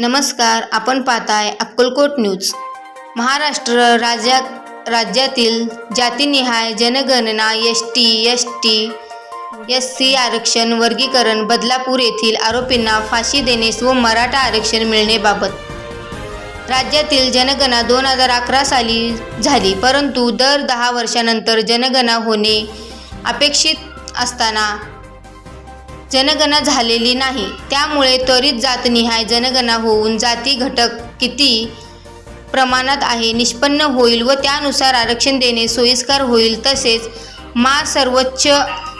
नमस्कार आपण पाहताय अक्कलकोट न्यूज. महाराष्ट्र राज्यात राज्यातील जातीनिहाय जनगणना S T S T S C आरक्षण वर्गीकरण बदलापूर येथील आरोपींना फाशी देणे व मराठा आरक्षण मिळणेबाबत राज्यातील जनगणना दोन हजार अकरा साली झाली परंतु दर दहा वर्षानंतर जनगणना होणे अपेक्षित असताना जनगणना झालेली नाही. त्यामुळे त्वरित जातनिहाय जनगणना होऊन जाती घटक किती प्रमाणात आहे निष्पन्न होईल व त्यानुसार आरक्षण देणे सोयीस्कर होईल. तसेच मा सर्वोच्च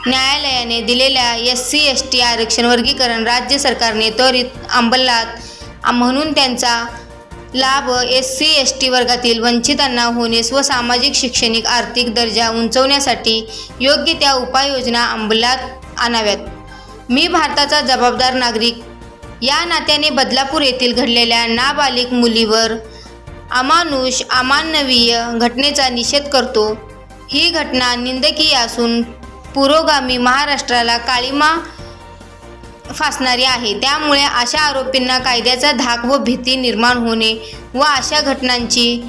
न्यायालयाने दिलेल्या एस सी एस टी आरक्षण वर्गीकरण राज्य सरकारने त्वरित अंमलात म्हणून त्यांचा लाभ एस सी एस टी वर्गातील वंचितांना होण्यास व सामाजिक शैक्षणिक आर्थिक दर्जा उंचवण्यासाठी योग्य त्या उपाययोजना अंमलात आणाव्यात. मी भारताचा जबाबदार नागरिक. या नात्याने बदलापूर येथील घडलेल्या नाबालिक मुलीवर अमानुष अमानवीय घटनेचा निषेध करतो. ही घटना निंदकीय असून पुरोगामी महाराष्ट्राला काळीमा फासणारी आहे. त्यामुळे अशा आरोपींना कायद्याचा धाक व भीती निर्माण होणे व अशा घटनांची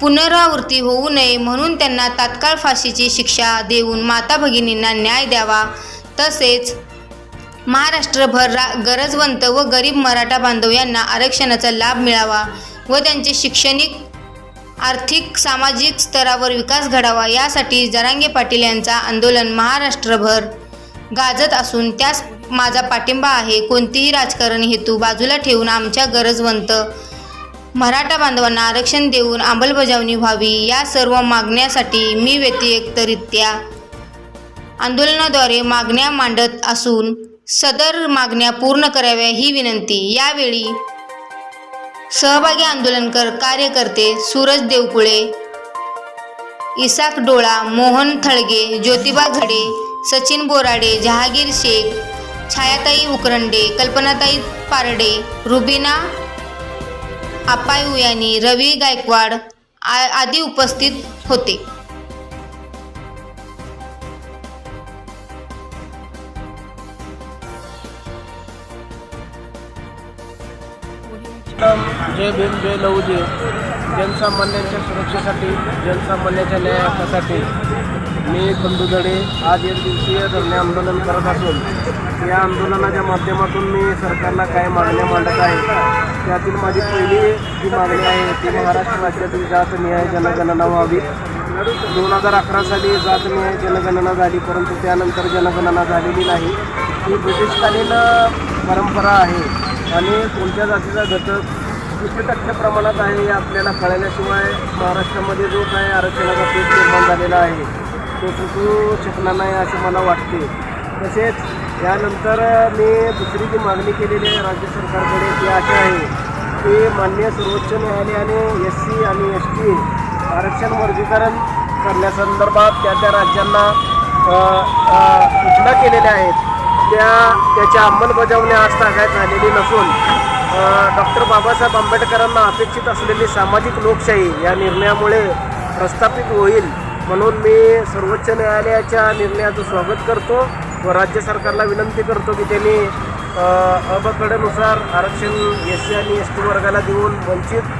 पुनरावृत्ती होऊ नये म्हणून त्यांना तात्काळ फाशीची शिक्षा देऊन माता भगिनींना न्याय द्यावा. तसेच महाराष्ट्रभर रा गरजवंत व गरीब मराठा बांधव यांना आरक्षणाचा लाभ मिळावा व त्यांचे शैक्षणिक आर्थिक सामाजिक स्तरावर विकास घडावा यासाठी जरांगे पाटील यांचा आंदोलन महाराष्ट्रभर गाजत असून त्यास माझा पाठिंबा आहे. कोणतीही राजकारण हेतू बाजूला ठेवून आमच्या गरजवंत मराठा बांधवांना आरक्षण देऊन अंमलबजावणी व्हावी या सर्व मागण्यासाठी मी व्यतिरिक्तरित्या आंदोलनाद्वारे मागण्या मांडत असून सदर मागण्या पूर्ण कराव्या ही विनंती. यावेळी सहभागी आंदोलनकर कार्यकर्ते सूरज देवकुळे इसाक डोळा मोहन थळगे ज्योतिबा घडे सचिन बोराडे जहागीर शेख छायाताई उकरंडे कल्पनाताई पारडे रुबिना आपायुयानी रवी गायकवाड आ- आदी उपस्थित होते. जय भीम जय लहुजी. जनसामान्यांच्या सुरक्षेसाठी जनसामान्यांच्या न्याय हक्कासाठी मी बंधुजडे आज एक दिवसीय धरणे आंदोलन करत असून या आंदोलनाच्या माध्यमातून मी सरकारला काय मागण्या मांडत आहे त्यातील माझी पहिली जी मागणी आहे ती महाराष्ट्र राज्यातील जात न्याय जनगणना व्हावी. दोन हजार अकरा साली जात न्याय जनगणना झाली परंतु त्यानंतर जनगणना झालेली नाही. ही ब्रिटिशकालीन परंपरा आहे. आणि कोणत्या जातीचा घटक किती टक्के प्रमाणात आहे हे आपल्याला कळल्याशिवाय महाराष्ट्रामध्ये जो काय आरक्षणाचा पेट निर्माण झालेला आहे तो सुटू शकणार नाही असे मला वाटते. तसेच यानंतर मी दुसरी जी मागणी केलेली आहे राज्य सरकारकडे ती अशी आहे की माननीय सर्वोच्च न्यायालयाने एस सी आणि एस टी आरक्षण वर्गीकरण करण्यासंदर्भात त्या त्या राज्यांना सूचना केलेल्या आहेत. त्या त्याच्या अंमलबजावणी आज काय झालेली नसून डॉक्टर बाबासाहेब आंबेडकरांना अपेक्षित असलेली सामाजिक लोकशाही या निर्णयामुळे प्रस्थापित होईल म्हणून मी सर्वोच्च न्यायालयाच्या निर्णयाचं स्वागत करतो व राज्य सरकारला विनंती करतो की त्यांनी अबकडेनुसार आरक्षण एस सी आणि एस टी वर्गाला देऊन वंचित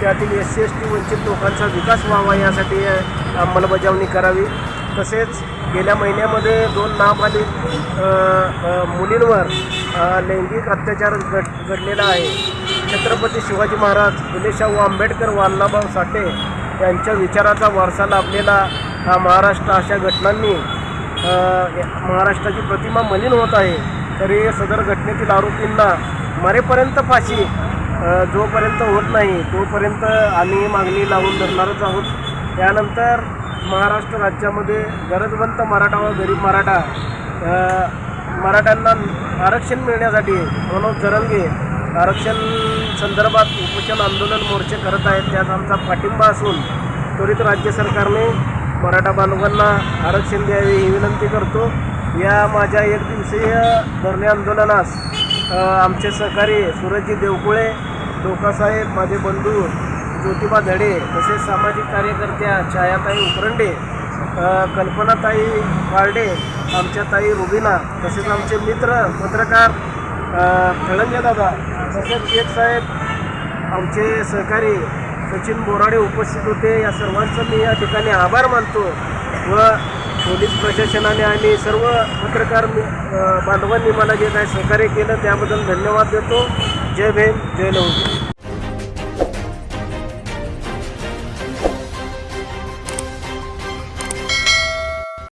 त्यातील एस सी एस टी वंचित लोकांचा विकास व्हावा यासाठी अंमलबजावणी करावी. तसेच गेल्या महिन्यामध्ये दोन नाबालिक मुलींवर लैंगिक अत्याचार घड घडलेला आहे. छत्रपती शिवाजी महाराज फुले शाहू आंबेडकर व साठे यांच्या विचाराचा वारसा लाभलेला हा महाराष्ट्र अशा घटनांनी महाराष्ट्राची प्रतिमा मलिन होत आहे. तरी सदर घटनेतील आरोपींना मरेपर्यंत फाशी जोपर्यंत होत नाही तोपर्यंत आम्ही मागणी लावून धरणारच आहोत. त्यानंतर महाराष्ट्र राज्यामध्ये गरजवंत मराठा व गरीब मराठा मराठ्यांना आरक्षण मिळण्यासाठी मनोज जरंगे आरक्षण संदर्भात उपोषण आंदोलन मोर्चे करत आहेत. त्यात आमचा पाठिंबा असून त्वरित राज्य सरकारने मराठा बांधवांना आरक्षण द्यावे ही विनंती करतो. या माझ्या एक दिवसीय धरणे आंदोलनास आमचे सहकारी सूरजजी देवकुळे डोकासाहेब माझे बंधू ज्योतिबा धडे तसेच सामाजिक कार्यकर्त्या छायाताई उकरंडे कल्पनाताई वार्डे आमच्या ताई रुबिना तसेच आमचे मित्र पत्रकार खळंजे दादा तसेच शेख साहेब आमचे सहकारी सचिन बोराडे उपस्थित होते. या सर्वांचं मी या ठिकाणी आभार मानतो व पोलीस प्रशासनाने आणि सर्व पत्रकार बांधवांनी मला जे काही सहकार्य केलं त्याबद्दल धन्यवाद देतो. जय भीम जय लवजी